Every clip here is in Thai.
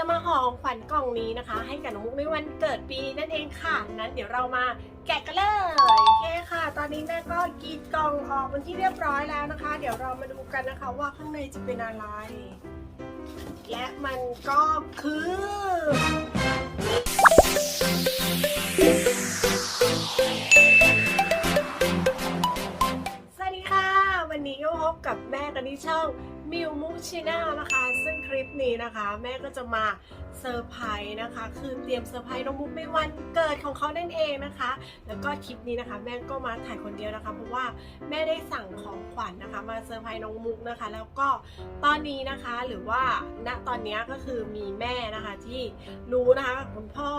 จะมาห่อของขวัญกล่องนี้นะคะ ให้กับน้องมุกในวันเกิดปีนั่นเองค่ะ นั้นเดี๋ยวเรามาแกะกันเลยโอเคค่ะ ตอนนี้แม่ก็กรีดกล่องออกเป็นที่เรียบร้อยแล้วนะคะ เดี๋ยวเรามาดูกันนะคะว่าข้างในจะเป็นอะไร และมันก็คือสวัสดีค่ะวันนี้ก็พบกับแม่กันที่ช่องมิวมุกช n แนลนะคะ ซึ่ง คลิปนี้นะคะ แม่ก็จะมาเซอร์ไพรส์นะคะ คือเตรียมเซอร์ไพรส์น้องมุกในวันเกิดของเขานั่นเองนะคะ แล้วก็คลิปนี้นะคะ แม่ก็มาถ่ายคนเดียวนะคะเพราะว่าแม่ได้สั่งของขวัญนะคะ มาเซอร์ไพรส์น้องมุกนะคะ แล้วก็ตอนนี้นะคะหรือว่าณตอนนี้ก็คือมีแม่นะคะที่รู้นะคะกับคุณพ่อ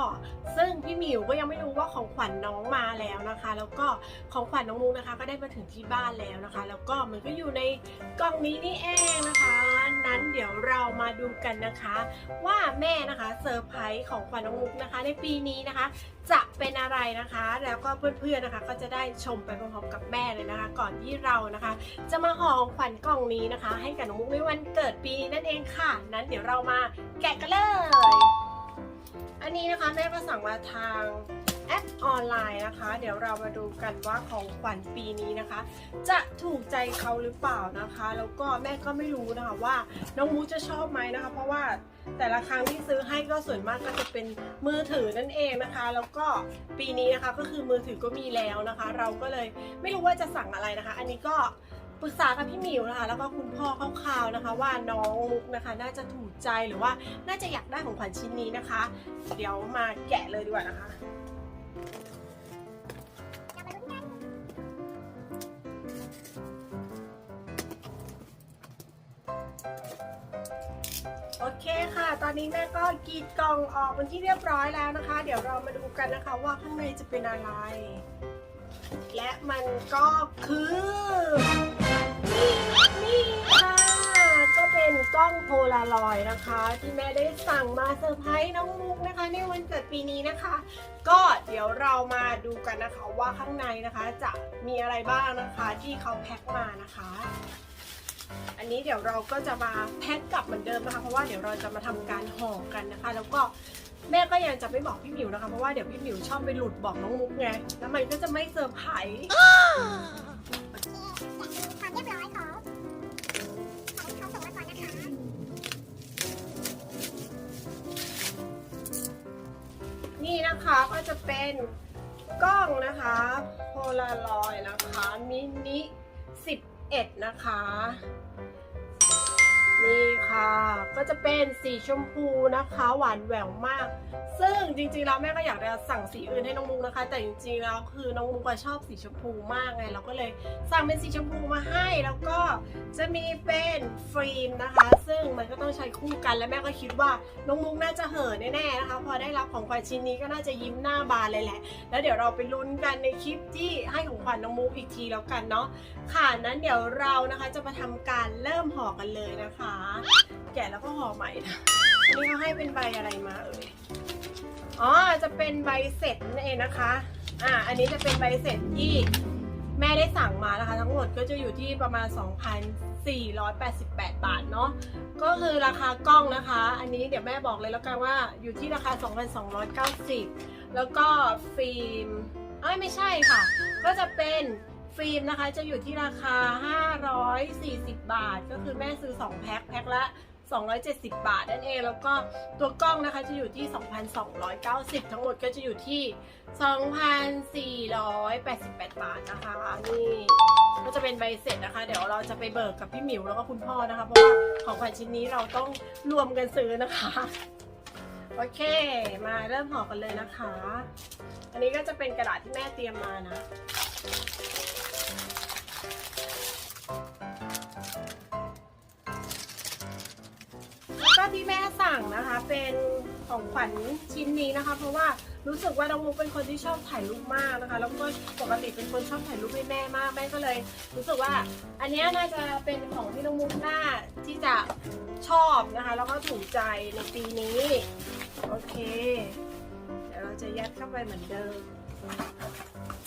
ซึ่งพี่หมิวก็ยังไม่รู้ว่าของขวัญน้องมาแล้วนะคะ แล้วก็ของขวัญน้องมุกนะคะ ก็ได้มาถึงที่บ้านแล้วนะคะ แล้วก็มันก็อยู่ในกล่องนี้นี่เองนะคะ นั้นเดี๋ยวเรามาดูกันนะคะ ว่าแม่นะคะเซอร์ไพรส์ของขวัญน้องมุกนะคะ ในปีนี้นะคะ จะเป็นอะไรนะคะ แล้วก็เพื่อนๆนะคะ ก็จะได้ชมไปพร้อมๆกับแม่เลยนะคะ ก่อนที่เรานะคะ จะมาห่อของขวัญกล่องนี้นะคะ ให้กับน้องมุกในวันเกิดปีนี้นั่นเองค่ะนั้นเดี๋ยวเรามาแกะกันเลย อันนี้นะคะแม่ก็สั่งมาทาง แอปออนไลน์นะคะ เดี๋ยวเรามาดูกันว่าของขวัญปีนี้นะคะ จะถูกใจเขาหรือเปล่านะคะ แล้วก็แม่ก็ไม่รู้นะคะว่าน้องมูจะชอบไหมนะคะ เพราะว่าแต่ละครั้งที่ซื้อให้ก็ส่วนมากก็จะเป็นมือถือนั่นเองนะคะ แล้วก็ปีนี้นะคะก็คือมือถือก็มีแล้วนะคะ เราก็เลยไม่รู้ว่าจะสั่งอะไรนะคะ อันนี้ก็ปรึกษากับพี่หมิวนะคะ แล้วก็คุณพ่อคร่าวๆนะคะ ว่าน้องมุกนะคะ น่าจะถูกใจหรือว่าน่าจะอยากได้ของขวัญชิ้นนี้นะคะ เดี๋ยวมาแกะเลยดีกว่านะคะ อนนี้แม่ก็กรีดกล่องออกเป็นที่เรียบร้อยแล้วนะคะ เดี๋ยวเรามาดูกันนะคะว่าข้างในจะเป็นอะไร และมันก็คือนี่นี่ค่ะ ก็เป็นกล้องโพลารอยด์นะคะ ที่แม่ได้สั่งมาเซอร์ไพรส์น้องมุกนะคะ ในวันเกิดปีนี้นะคะ ก็เดี๋ยวเรามาดูกันนะคะว่าข้างในนะคะ จะมีอะไรบ้างนะคะที่เขาแพ็คมานะคะ นี้เดี๋ยวเราก็จะมาแพ็คกลับเหมือนเดิมนะคะ เพราะว่าเดี๋ยวเราจะมาทำการห่อกันนะคะ แล้วก็แม่ก็ยังจะไม่บอกพี่หมิวนะคะ เพราะว่าเดี๋ยวพี่หมิวชอบไปหลุดบอกน้องมุกไง แล้วมันก็จะไม่เซอร์ไพรส์นี่นะคะก็จะเป็นกล้องนะคะ โพลารอยนะคะมินิ 11 นะคะ นี่ค่ะ ก็จะเป็นสีชมพูนะคะ หวานแหววมาก ซึ่งจริงๆแล้วแม่ก็อยากจะสั่งสีอื่นให้น้องมุกนะคะ แต่จริงๆแล้วคือน้องมุกชอบสีชมพูมากไงเราก็เลยสั่งเป็นสีชมพูมาให้แล้วก็จะมีเป็นฟิล์มนะคะ ซึ่งมันก็ต้องใช้คู่กันและแม่ก็คิดว่าน้องมุกน่าจะเห่อะแน่ๆนะคะ พอได้รับของขวัญชิ้นนี้ก็น่าจะยิ้มหน้าบานเลยแหละ แล้วเดี๋ยวเราไปลุ้นกันในคลิปที่ให้ของขวัญน้องมุกอีกทีแล้วกันเนาะค่ะนั้นเดี๋ยวเรานะคะจะมาทำการเริ่มห่อกันเลยนะคะแกะแล้วก็ห่อใหม่นะอันนี้เขาให้เป็นใบอะไรมาเอ่ยอ๋อจะเป็นใบเสร็จนั่นเองนะคะอ่าอันนี้จะเป็นใบเสร็จที่แม่ได้สั่งมานะคะ ทั้งหมดก็จะอยู่ที่ประมาณ 2,488 บาทเนาะก็คือราคากล้องนะคะ อันนี้เดี๋ยวแม่บอกเลยแล้วกันว่าอยู่ที่ราคา 2,290 แล้วก็ฟิล์มเอ้ยไม่ใช่ค่ะ ก็จะเป็น ฟิล์มนะคะจะอยู่ที่ราคา 540 บาท ก็คือแม่ซื้อ 2 แพ็คแพ็คละ 270 บาทนั่นเอง แล้วก็ตัวกล้องนะคะจะอยู่ที่ 2,290 ทั้งหมดก็จะอยู่ที่ 2,488 บาทนะคะนี่ก็จะเป็นใบเสร็จนะคะ เดี๋ยวเราจะไปเบิกกับพี่หมิวแล้วก็คุณพ่อนะคะ เพราะว่าของขวัญชิ้นนี้เราต้องรวมกันซื้อนะคะโอเค มาเริ่มห่อกันเลยนะคะ อันนี้ก็จะเป็นกระดาษที่แม่เตรียมมานะ เป็นของขวัญชิ้นนี้นะคะ เพราะว่ารู้สึกว่าน้องมุกเป็นคนที่ชอบถ่ายรูปมากนะคะ แล้วก็ปกติเป็นคนชอบถ่ายรูปให้แม่มากแม่ก็เลย รู้สึกว่า อันนี้น่าจะเป็นของที่น้องมุกน่าที่จะชอบนะคะ แล้วก็ถูกใจในปีนี้ โอเค เดี๋ยวเราจะยัดเข้าไปเหมือนเดิม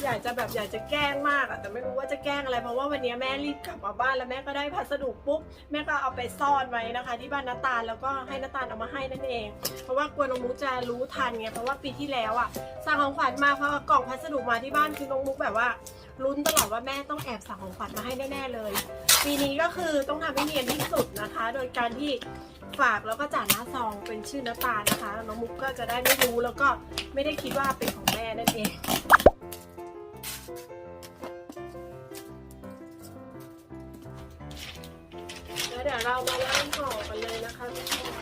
อยากจะแบบอยากจะแกล้งมากอะแต่ไม่รู้ว่าจะแกล้งอะไรเพราะว่าวันนี้แม่รีบกลับมาบ้านแล้วแม่ก็ได้พัสดุปุ๊บแม่ก็เอาไปซ่อนไว้นะคะ ที่บ้านนาตาลแล้วก็ให้นาตาลเอามาให้นั่นเอง เพราะว่ากลัวน้องมุกจะรู้ทันไงเพราะว่าปีที่แล้วอะสั่งของขวัญมาเพอกล่องพัสดุมาที่บ้านคือน้องมุกแบบว่าลุ้นตลอดว่าแม่ต้องแอบสั่งของขวัญมาให้แน่ๆเลย ปีนี้ก็คือต้องทำให้เนียนที่สุดนะคะ โดยการที่ฝากแล้วก็จ่ายหน้าซองเป็นชื่อนาตาลนะคะน้องมุกก็จะได้ไม่รู้แล้วก็ไม่ได้คิดว่าเป็นของแม่นั่น เองแล้วเดี๋ยวเรามาล่างห่อกันเลยนะคะทุกคน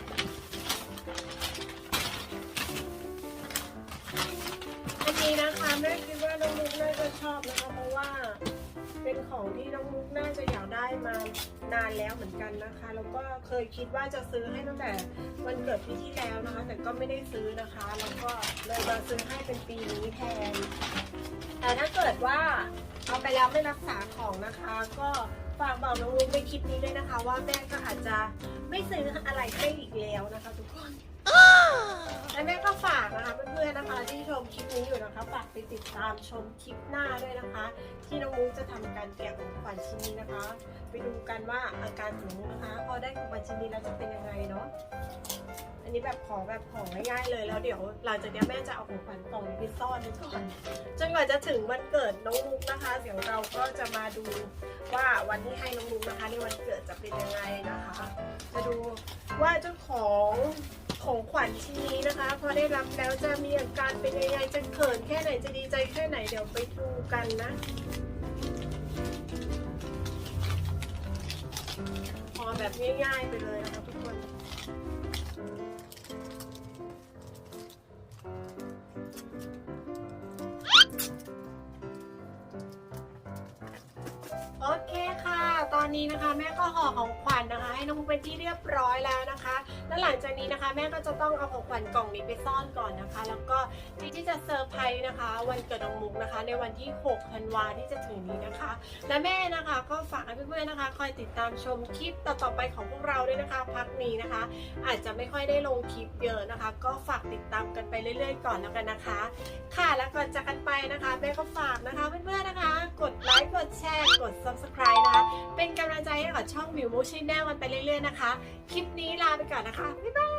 อันนี้นะคะแม่คิดว่าน้องมุกน่าจะชอบนะคะ เป็นของที่น้องมุกน่าจะอยากได้มานานแล้วเหมือนกันนะคะ แล้วก็เคยคิดว่าจะซื้อให้ตั้งแต่วันเกิดปีที่แล้วนะคะ แต่ก็ไม่ได้ซื้อนะคะ แล้วก็เลยมาซื้อให้เป็นปีนี้แทน แต่ถ้าเกิดว่าเอาไปแล้วไม่รักษาของนะคะ ก็ฝากบอกน้องลุงในคลิปนี้ด้วยนะคะ ว่าแม่ก็อาจจะไม่ซื้ออะไรให้อีกแล้วนะคะ ทุกคน และแม่ก็ฝากนะคะเพื่อนๆนะคะที่ชมคลิปนี้อยู่นะคะฝากไปติดตามชมคลิปหน้าด้วยนะคะ ที่น้องมุกจะทำการแกะของขวัญชิ้นนี้นะคะ ไปดูกันว่าอาการของน้งมุกนะคะพอได้ของขวัญชิ้นนี้แล้วจะเป็นยังไงเนาะอันนี้แบบของแบบของง่ายๆเลยแล้วเดี๋ยวหลังจากนี้แม่จะเอาของขวัญกล่องนี้ไปซ่อนไว้ก่อนจนกว่าจะถึงวันเกิดน้องมุกนะคะ เดี๋ยวเราก็จะมาดูว่าวันที่ให้น้องมุกนะคะในวันเกิดจะเป็นยังไงนะคะ จะดูว่าเจ้าของ ของขวัญชิ้นนี้นะคะ พอได้รับแล้วจะมีอาการเป็นยังไงจะเขินแค่ไหนจะดีใจแค่ไหนเดี๋ยวไปดูกันนะพอแบบง่ายๆไปเลยนะคะทุกคนโอเคค่ะ ตอนนี้นะคะ แม่ก็ห่อของขวัญนะคะ ให้น้องเป็นที่เรียบร้อยแล้วนะคะ แล้วหลังจากนี้นะคะ แม่ก็จะต้องเอาของขวัญกล่องนี้ไปซ่อนก่อนนะคะ แล้ว นะคะ วันเกิดน้องมุกนะคะ ในวันที่6ธันวาที่จะถึงนี้นะคะ และแม่นะคะก็ฝากให้เพื่อนๆนะคะ คอยติดตามชมคลิปต่อๆไปของพวกเราด้วยนะคะ พักนี้นะคะ อาจจะไม่ค่อยได้ลงคลิปเยอะนะคะ ก็ฝากติดตามกันไปเรื่อย ๆ ก่อนแล้วกันนะคะ ค่ะแล้วก่อนจากกันไปนะคะแม่ก็ฝากนะคะเพื่อนๆนะคะ กดไลค์กดแชร์กด subscribe นะคะเป็นกำลังใจให้กับช่องมิวมูชินแนลกันไปเรื่อยๆนะคะคลิปนี้ลาไปก่อนนะคะบ๊ายบาย